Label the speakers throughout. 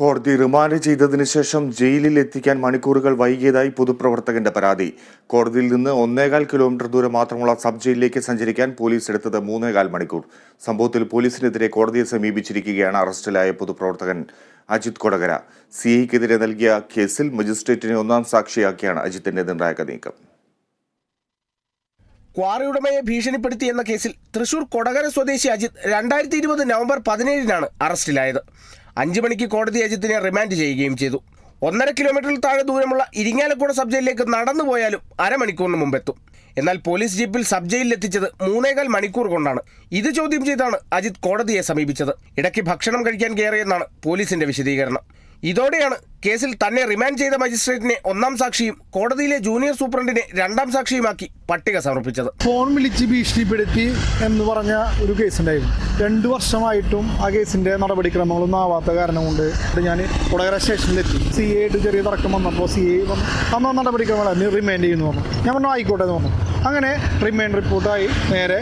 Speaker 1: കോടതി റിമാൻഡ് ചെയ്തതിനു ശേഷം ജയിലിൽ എത്തിക്കാൻ മണിക്കൂറുകൾ വൈകിയതായി പൊതുപ്രവർത്തകന്റെ പരാതി. കോടതിയിൽ നിന്ന് ഒന്നേകാൽ കിലോമീറ്റർ ദൂരം മാത്രമുള്ള സബ് ജയിലിലേക്ക് സഞ്ചരിക്കാൻ പോലീസ് എടുത്തത് മൂന്നേകാൽ മണിക്കൂർ. സംഭവത്തിൽ പോലീസിനെതിരെ കോടതിയെ സമീപിച്ചിരിക്കുകയാണ് അറസ്റ്റിലായ പൊതുപ്രവർത്തകൻ അജിത് കൊടകര. സി ഐക്കെതിരെ നൽകിയ കേസിൽ മജിസ്ട്രേറ്റിനെ ഒന്നാം സാക്ഷിയാക്കിയാണ് അജിത്തിന്റെ നിർണായക നീക്കം.
Speaker 2: ക്വാറിയുടമയെ ഭീഷണിപ്പെടുത്തി എന്ന കേസിൽ തൃശൂർ കൊടകര സ്വദേശി അജിത് രണ്ടായിരത്തി ഇരുപത് നവംബർ പതിനേഴിനാണ് അറസ്റ്റിലായത്. അഞ്ചു മണിക്ക് കോടതി അജിത്തിനെ റിമാൻഡ് ചെയ്യുകയും ചെയ്തു. ഒന്നര കിലോമീറ്ററിൽ താഴെ ദൂരമുള്ള ഇരിങ്ങാലക്കുട സബ് ജയിലിലേക്ക് നടന്നു പോയാലും അരമണിക്കൂറിന് മുമ്പെത്തും. എന്നാൽ പോലീസ് ജീപ്പിൽ സബ് ജയിലിൽ എത്തിച്ചത് മൂന്നേകാൽ മണിക്കൂർ കൊണ്ടാണ്. ഇത് ചോദ്യം ചെയ്താണ് അജിത് കോടതിയെ സമീപിച്ചത്. ഇടയ്ക്ക് ഭക്ഷണം കഴിക്കാൻ കയറിയെന്നാണ് പോലീസിന്റെ വിശദീകരണം. ഇതോടെയാണ് കേസിൽ തന്നെ റിമാൻഡ് ചെയ്ത മജിസ്ട്രേറ്റിനെ ഒന്നാം സാക്ഷിയും കോടതിയിലെ ജൂനിയർ സൂപ്രണ്ടിനെ രണ്ടാം സാക്ഷിയുമാക്കി പട്ടിക സമർപ്പിച്ചത്.
Speaker 3: ഫോൺ വിളിച്ച് ഭീഷണിപ്പെടുത്തി എന്ന് പറഞ്ഞ ഒരു കേസുണ്ടായിരുന്നു. രണ്ടു വർഷമായിട്ടും ആ കേസിന്റെ നടപടിക്രമങ്ങളൊന്നും ആവാത്ത കാരണം കൊണ്ട് ഞാൻ കൊടകര സ്റ്റേഷനിലെത്തി. സി എ ആയിട്ട് ചെറിയ തർക്കം വന്നപ്പോൾ സി എ വന്നു നടപടിക്രമങ്ങൾ റിമൈൻഡ് ചെയ്യുന്നു പറഞ്ഞു. ഞാൻ പറഞ്ഞു ആയിക്കോട്ടെ എന്ന് പറഞ്ഞു. അങ്ങനെ റിമൈൻഡ് റിപ്പോർട്ടായി നേരെ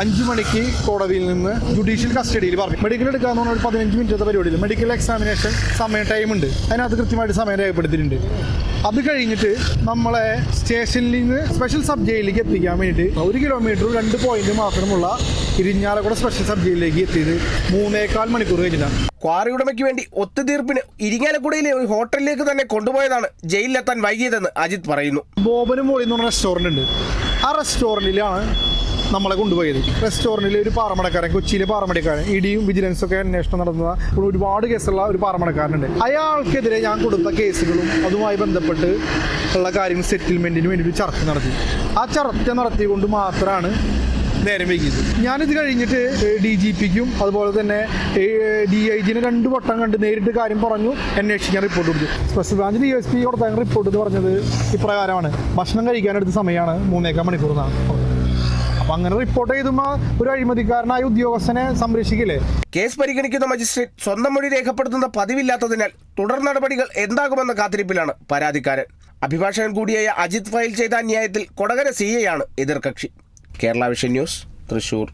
Speaker 3: അഞ്ച് മണിക്ക് കോടതിയിൽ നിന്ന് ജുഡീഷ്യൽ കസ്റ്റഡിയിൽ പറഞ്ഞു. മെഡിക്കൽ എടുക്കാന്ന് പറഞ്ഞാൽ ഒരു പതിനഞ്ച് മിനിറ്റത്തെ പരിപാടിയിൽ. മെഡിക്കൽ എക്സാമിനേഷൻ സമയം ടൈമുണ്ട് അതിനകത്ത് കൃത്യമായിട്ട് സമയം രേഖപ്പെടുത്തിയിട്ടുണ്ട്. അത് കഴിഞ്ഞിട്ട് നമ്മളെ സ്റ്റേഷനിൽ നിന്ന് സ്പെഷ്യൽ സബ് ജയിലിലേക്ക് എത്തിക്കാൻ വേണ്ടിയിട്ട് ഒരു കിലോമീറ്റർ രണ്ട് പോയിന്റ് മാത്രമുള്ള ഇരിഞ്ഞാലക്കുട സ്പെഷ്യൽ സബ് ജയിലിലേക്ക് എത്തിയത് മൂന്നേകാൽ മണിക്കൂർ കഴിഞ്ഞിട്ടാണ്.
Speaker 2: ക്വാറി ഉടമയ്ക്ക് വേണ്ടി ഒത്തുതീർപ്പിന് ഇരിങ്ങാലക്കുടയിലെ ഒരു ഹോട്ടലിലേക്ക് തന്നെ കൊണ്ടുപോയതാണ് ജയിലിലെത്താൻ വൈകിയതെന്ന് അജിത് പറയുന്നു.
Speaker 3: ബോബനും മോളി എന്ന് പറഞ്ഞ റെസ്റ്റോറന്റ് ഉണ്ട്. ആ റെസ്റ്റോറന്റിലാണ് നമ്മളെ കൊണ്ടുപോയത്. റെസ്റ്റോറന്റിൽ ഒരു പാറമടക്കാരൻ കൊച്ചിയിലെ പാറമടക്കാരൻ ഇടിയും വിജിലൻസ് ഒക്കെ അന്വേഷണം നടത്തുന്ന ഒരു ഒരുപാട് കേസുള്ള ഒരു പാറമടക്കാരനുണ്ട്. അയാൾക്കെതിരെ ഞാൻ കൊടുത്ത കേസുകളും അതുമായി ബന്ധപ്പെട്ട് ഉള്ള കാര്യങ്ങൾ സെറ്റിൽമെന്റിന് വേണ്ടി ഒരു ചർച്ച നടത്തി. ആ ചർച്ച നടത്തിക്കൊണ്ട് മാത്രമാണ് നേരം വൈകിയത്. ഞാനിത് കഴിഞ്ഞിട്ട് ഡി ജി പിക്കും അതുപോലെ തന്നെ ഡി ഐ ജിനെ രണ്ട് വട്ടം കണ്ട് നേരിട്ട് കാര്യം പറഞ്ഞു അന്വേഷിക്കാൻ റിപ്പോർട്ട് കൊടുത്തു. Special branch D S P കൊടുത്ത റിപ്പോർട്ട് എന്ന് പറഞ്ഞത് ഇപ്രകാരമാണ്. ഭക്ഷണം കഴിക്കാനെടുത്ത സമയമാണ് മൂന്നേക്കാൽ മണിക്കൂർ എന്നാണ്. അപ്പം അങ്ങനെ റിപ്പോർട്ട് ചെയ്തുമ്പോൾ ഒരു അഴിമതിക്കാരനായ ഉദ്യോഗസ്ഥനെ സംരക്ഷിക്കില്ലേ?
Speaker 2: കേസ് പരിഗണിക്കുന്ന മജിസ്ട്രേറ്റ് സ്വന്തം മൊഴി രേഖപ്പെടുത്തുന്ന പതിവില്ലാത്തതിനാൽ തുടർ നടപടികൾ എന്താകുമെന്ന കാത്തിരിപ്പിലാണ് പരാതിക്കാരൻ. അഭിഭാഷകൻ കൂടിയായ അജിത് ഫയൽ ചെയ്ത അന്യായത്തിൽ കൊടകര സി ആണ് എതിർകക്ഷി. Kerala vision news Thrissur.